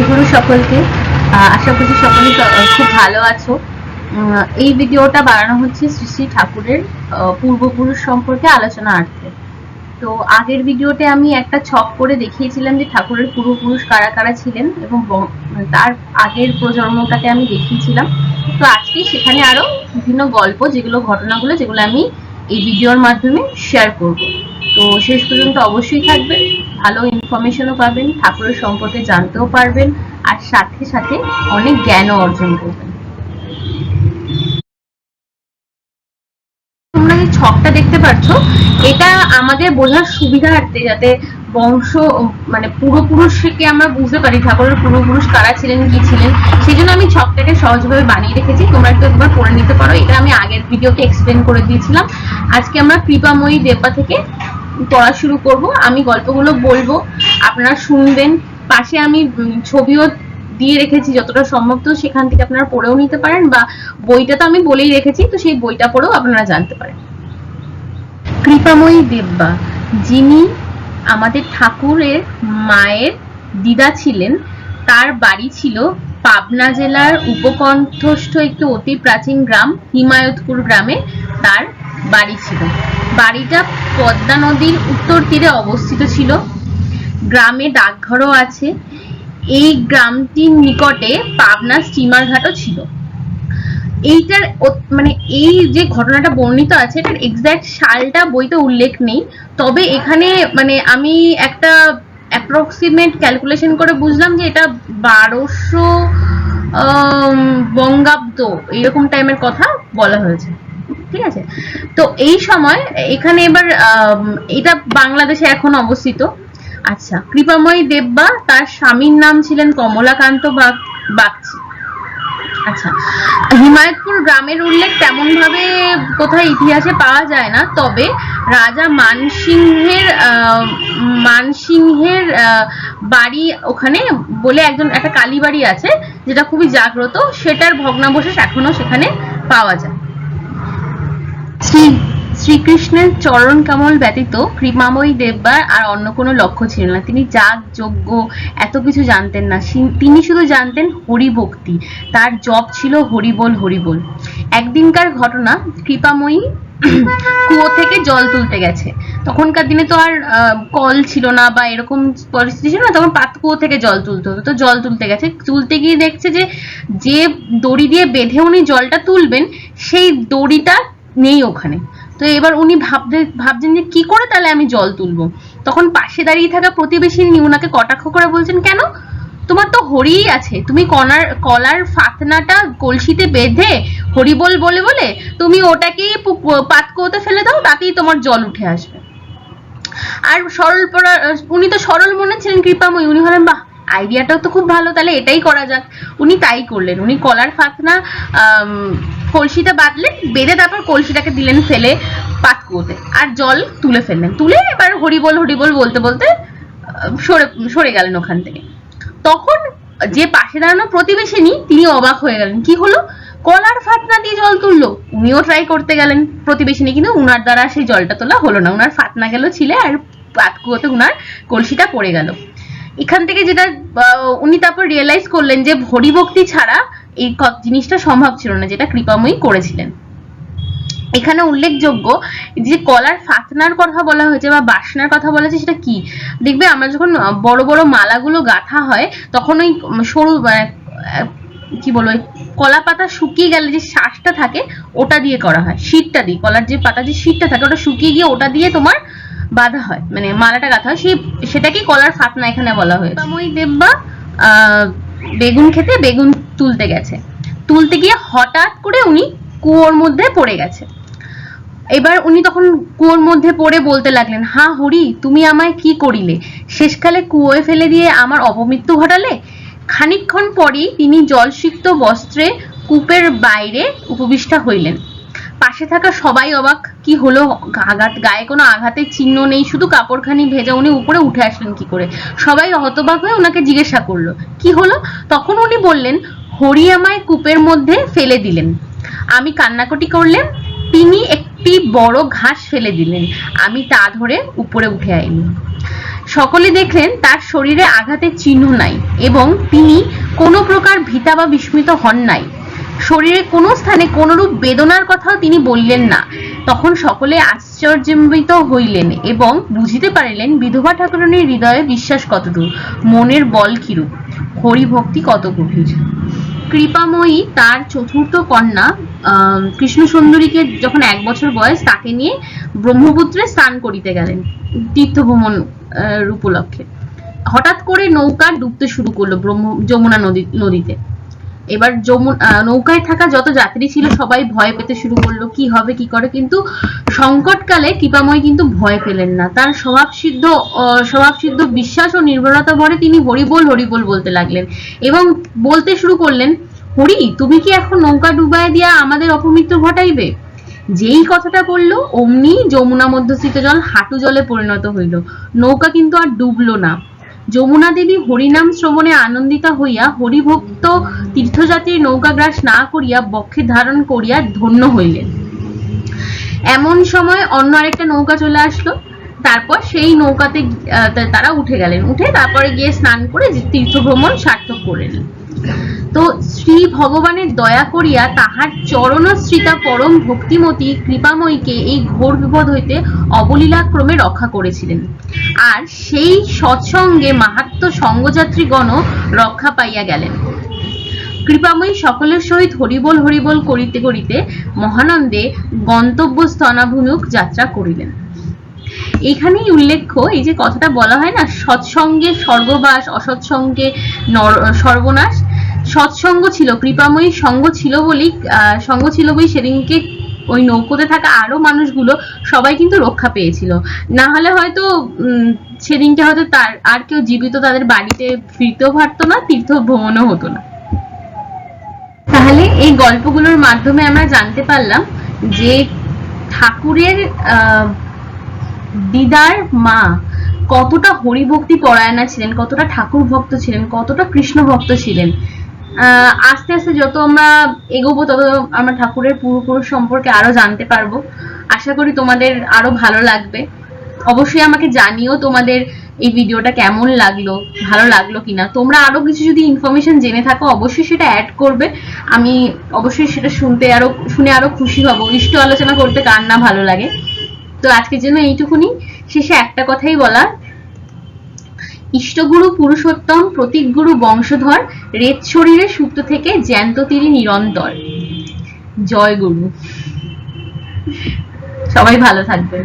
জয়গুরু সকলকে। আশা করছি সকলে খুব ভালো আছো। এই ভিডিওটা বানানো হচ্ছে শ্রী শ্রী ঠাকুরের পূর্বপুরুষ সম্পর্কে আলোচনার্থে তো আগের ভিডিওতে আমি একটা ছক করে দেখিয়েছিলাম যে ঠাকুরের পূর্বপুরুষ কারা কারা ছিলেন এবং তার আগের প্রজন্মটাকে আমি দেখিয়েছিলাম। তো আজকে সেখানে আরও বিভিন্ন গল্প, যেগুলো ঘটনাগুলো, যেগুলো আমি এই ভিডিওর মাধ্যমে শেয়ার করব। তো শেষ পর্যন্ত অবশ্যই থাকবেন। ভালো ইনফরমেশনও পাবেন, ঠাকুরের সম্পর্কে জানতেও পারবেন, আর সাথে সাথে অনেক জ্ঞানও অর্জন করবেন। তোমরা যে ছকটা দেখতে পাচ্ছ এটা আমাদের বোঝার সুবিধার্থে যাতে বংশ মানে পূর্বপুরুষকে আমরা বুঝতে পারি ঠাকুরের পূর্বপুরুষ কারা ছিলেন, কি ছিলেন সেই জন্য আমি ছকটাকে সহজভাবে বানিয়ে রেখেছি। তোমরা একটু একবার পড়ে নিতে পারো। এটা আমি আগের ভিডিওতে এক্সপ্লেন করে দিয়েছিলাম। আজকে আমরা কৃপাময়ী দেববা থেকে পড়া শুরু করব। আমি গল্পগুলো বলব। আপনারা শুনবেন। পাশে আমি ছবিও দিয়ে রেখেছি যতটা সম্ভব। তো সেখান থেকে আপনারা পড়েও নিতে পারেন বা বইটা তো আমি বলেই রেখেছি। তো সেই বইটা পড়েও আপনারা জানতে পারেন। কৃপাময়ী দেববা, যিনি আমাদের ঠাকুরের মায়ের দিদা ছিলেন, তার বাড়ি ছিল পাবনা জেলার উপকণ্ঠস্থ একটি অতি প্রাচীন গ্রাম, হিমায়তপুর গ্রামে। তার বাড়ি ছিল। বাড়িটা পদ্মা নদীর উত্তর তীরে অবস্থিত ছিল। গ্রামে ডাকঘরও আছে। এই গ্রামটির নিকটে পাবনা স্টিমার ঘাটও ছিল। এইটার মানে এই যে ঘটনাটা বর্ণিত আছে, এটার এক্সাক্ট সালটা বইতে উল্লেখ নেই। তবে এখানে মানে আমি একটা অ্যাপ্রক্সিমেট ক্যালকুলেশন করে বুঝলাম যে এটা বারোশো বঙ্গাব্দ এইরকম টাইমের কথা বলা হয়েছে। ঠিক আছে? তো এই সময়, এখানে এবার এটা বাংলাদেশে এখন অবস্থিত। আচ্ছা কৃপাময়ী দেববা, তার স্বামীর নাম ছিলেন কমলাকান্ত বাগ- বাগচি। আচ্ছা হিমায়তপুর গ্রামের উল্লেখ তেমন ভাবে কোথায় ইতিহাসে পাওয়া যায় না, তবে রাজা মানসিংহের মানসিংহের বাড়ি ওখানে বলে একজন, একটা কালী বাড়ি আছে, যেটা খুবই জাগ্রত, সেটার ভগ্নাবশেষ এখনও সেখানে পাওয়া যায়। শ্রী, শ্রীকৃষ্ণের চরণ কমল ব্যতীত কৃপাময়ী দেববার আর অন্য কোনো লক্ষ্য ছিল না। তিনি যাগ, যজ্ঞ, এত কিছু জানতেন না। তিনি শুধু জানতেন হরিভক্তি। তার জপ ছিল হরিবোল হরিবোল। একদিনকার ঘটনা, কৃপাময়ী কুয়ো থেকে জল তুলতে গেছে। তখনকার দিনে তো আর কল ছিল না বা এরকম পরিস্থিতি ছিল না, তখন পাত কুয়ো থেকে জল তুলতে হতো। তো জল তুলতে গেছে। তুলতে গিয়ে দেখছে যে যে দড়ি দিয়ে বেঁধে উনি জলটা তুলবেন, সেই দড়িটা নেই ওখানে। তো এবার উনি ভাবতে, ভাবছেন যে কি করে তাহলে আমি জল তুলবো? তখন পাশে দাঁড়িয়ে থাকা প্রতিবেশিনী উনাকে কটাক্ষ করে বলছেন, কেন? তোমার তো হরিই আছে। তুমি কনার, কলার ফাতনাটা কলসিতে বেঁধে হরিবোল বলে বলে তুমি ওটাকেই পু- পাতকুয়োতে ফেলে দাও, তাতেই তোমার জল উঠে আসবে। আর সরল উনি তো সরল মনে ছিলেন, কৃপাময়ী। উনি হলেন বাহ, আইডিয়াটাও তো খুব ভালো, তাহলে এটাই করা যাক। উনি তাই করলেন। উনি কলার ফাতনা কলসিটা বাঁধলেন বেঁধে তারপর কলসিটাকে দিলেন ফেলে পাতকুয়োতে। আর জল তুলে ফেললেন। তুলে এবার হরিবোল হরিবোল বলতে বলতে সরে সরে গেলেন ওখান থেকে। তখন যে পাশে দাঁড়ানো প্রতিবেশিনী, তিনি অবাক হয়ে গেলেন। কি হলো? কলার ফাতনা দিয়ে জল তুললো। উনিও ট্রাই করতে গেলেন প্রতিবেশিনী, কিন্তু উনার দ্বারা সেই জলটা তোলা হলো না। উনার ফাতনা গেল ছিলে আর পাতকুয়োতে উনার কলসিটা পড়ে গেল। এখান থেকে যেটা উনি তারপর রিয়েলাইজ করলেন যে হরিভক্তি ছাড়া এই জিনিসটা সম্ভব ছিল না যেটা কৃপাময়ী করেছিলেন। এখানে উল্লেখযোগ্য যে কলার ফাতনার কথা বলা হয়েছে বা বাসনার কথা বলা হয়েছে সেটা কি? দেখবে আমরা যখন বড় বড় মালাগুলো গাঁথা হয় তখন ওই সরু মানে, কি বলব কলা পাতা শুকিয়ে গেলে যে শ্বাসটা থাকে ওটা দিয়ে করা হয় শীতটা দিয়ে কলার যে পাতা যে শীতটা থাকে ওটা শুকিয়ে গিয়ে ওটা দিয়ে তোমার বাঁধা হয় মানে মালাটা গাঁথা হয় সেই সেটাকেই কলার ফাতনা এখানে বলা কৃপাময়ী দেববা আহ, বেগুন খেতে বেগুন তুলতে গেছে। তুলতে গিয়ে হঠাৎ করে উনি কুয়োর মধ্যে পড়ে গেছে। এবার উনি তখন কুয়োর মধ্যে পড়ে বলতে লাগলেন, হা হরি, তুমি আমায় কি করিলে? শেষকালে কুয়োয় ফেলে দিয়ে আমার অপমৃত্যু ঘটালে? খানিকক্ষণ পরেই তিনি জলসিক্ত বস্ত্রে কূপের বাইরে উপবিষ্টা হইলেন। পাশে থাকা সবাই অবাক, কি হলো? আঘাত, গায়ে কোনো আঘাতের চিহ্ন নেই, শুধু কাপড়খানি ভেজা উনি উপরে উঠে আসলেন কি করে? সবাই হতবাক হয়ে ওনাকে জিজ্ঞাসা করল, কি হলো? তখন উনি বললেন হরি আমায় কূপের মধ্যে ফেলে দিলেন। আমি কান্নাকটি করলেন, তিনি একটি বড় ঘাস ফেলে দিলেন। আমি তা ধরে উপরে উঠে আইনি। সকলে দেখলেন তার শরীরে আঘাতের চিহ্ন নাই এবং তিনি কোনো প্রকার ভীতা বা বিস্মিত হন নাই। শরীরে কোনো স্থানে কোনরূপ বেদনার কথাও তিনি বললেন না। তখন সকলে আশ্চর্যান্বিত হইলেন এবং বুঝিতে পারিলেন বিধবা ঠাকুরানীর হৃদয়ে বিশ্বাস কতদূর মনের বল কিরূপ, হরিভক্তি কত গভীর। কৃপাময়ী তার চতুর্থ কন্যা কৃষ্ণ সুন্দরীকে যখন এক বছর বয়স, তাকে নিয়ে ব্রহ্মপুত্রে স্নান করিতে গেলেন তীর্থ ভ্রমণ উপলক্ষে হঠাৎ করে নৌকা ডুবতে শুরু করল ব্রহ্ম, যমুনা নদী, নদীতে। এবার যমুন নৌকায় থাকা যত যাত্রী ছিল সবাই ভয় পেতে শুরু করল, কি হবে, কি করে? কিন্তু সংকটকালে কৃপাময় কিন্তু ভয় পেলেন না। তার স্বভাব সিদ্ধ স্বভাব সিদ্ধ বিশ্বাস ও নির্ভরতা ভরে তিনি হরিবোল হরিবোল বলতে লাগলেন। এবং বলতে শুরু করলেন, হরি, তুমি কি এখন নৌকা ডুবায় দিয়া আমাদের অপমৃত্যু ঘটাইবে? যেই কথাটা বলল, অমনি যমুনা মধ্যস্থিত জল হাঁটু জলে পরিণত হইল। নৌকা কিন্তু আর ডুবলো না। যমুনা দেবী হরিনাম শ্রবণে আনন্দিতা হইয়া হরিভক্ত তীর্থযাত্রীর নৌকা গ্রাস না করিয়া বক্ষে ধারণ করিয়া ধন্য হইলেন। এমন সময় অন্য আরেকটা নৌকা চলে আসলো। তারপর সেই নৌকাতে তারা উঠে গেলেন। উঠে তারপরে গিয়ে স্নান করে তীর্থ ভ্রমণ সার্থক করলেন তো শ্রী ভগবানের দয়া করিয়া তাহার চরণশ্রিতা পরম ভক্তিমতী কৃপাময়ীকে এই ঘোর বিপদ হইতে অবলীলাক্রমে রক্ষা করেছিলেন। আর সেই সৎসঙ্গে মাহাত্ম সঙ্গযাত্রীগণ রক্ষা পাইয়া গেলেন। কৃপাময়ী সকলের সহিত হরিবোল হরিবোল করিতে করিতে মহানন্দে গন্তব্যস্থনাভিমুখ যাত্রা করিলেন। এখানেই উল্লেখ্য এই যে কথাটা বলা হয় না সৎসঙ্গে স্বর্গবাস অসৎসঙ্গে নর- সর্বনাশ সৎসঙ্গ ছিল কৃপাময়ী সঙ্গ ছিল বলেই সঙ্গ ছিল বলেই সেদিনকে ওই নৌকোতে থাকা আরও মানুষগুলো সবাই কিন্তু রক্ষা পেয়েছিল। না হলে হয়তো সেদিনকে হয়তো তার আর কেউ জীবিত তাদের বাড়িতে ফিরতেও পারতো না তীর্থ ভ্রমণও হতো না। তাহলে এই গল্পগুলোর মাধ্যমে আমরা জানতে পারলাম যে ঠাকুরের আহ, দিদার মা কতটা হরিভক্তি পরায়ণা ছিলেন, কতটা ঠাকুর ভক্ত ছিলেন, কতটা কৃষ্ণ ভক্ত ছিলেন। আস্তে আস্তে যত আমরা এগোবো, তত আমরা ঠাকুরের পূর্বপুরুষ সম্পর্কে আরও জানতে পারব। আশা করি তোমাদের আরও ভালো লাগবে। অবশ্যই আমাকে জানিও তোমাদের এই ভিডিওটা কেমন লাগল, ভালো লাগল কিনা। তোমরা আরও কিছু যদি ইনফরমেশন জেনে থাকো, অবশ্যই সেটা অ্যাড করবে। আমি অবশ্যই সেটা শুনতে আরও, শুনে আরও খুশি হব। ইষ্ট আলোচনা করতে কার না ভালো লাগে। তো আজকের জন্য এইটুকুনি। শেষে একটা কথাই বলা ইষ্টগুরু পুরুষোত্তম, প্রতীকগুরু বংশধর, রেত শরীরে সুপ্ত থেকে জ্যান্ত তীরে নিরন্তর। জয় গুরু। সবাই ভালো থাকবেন।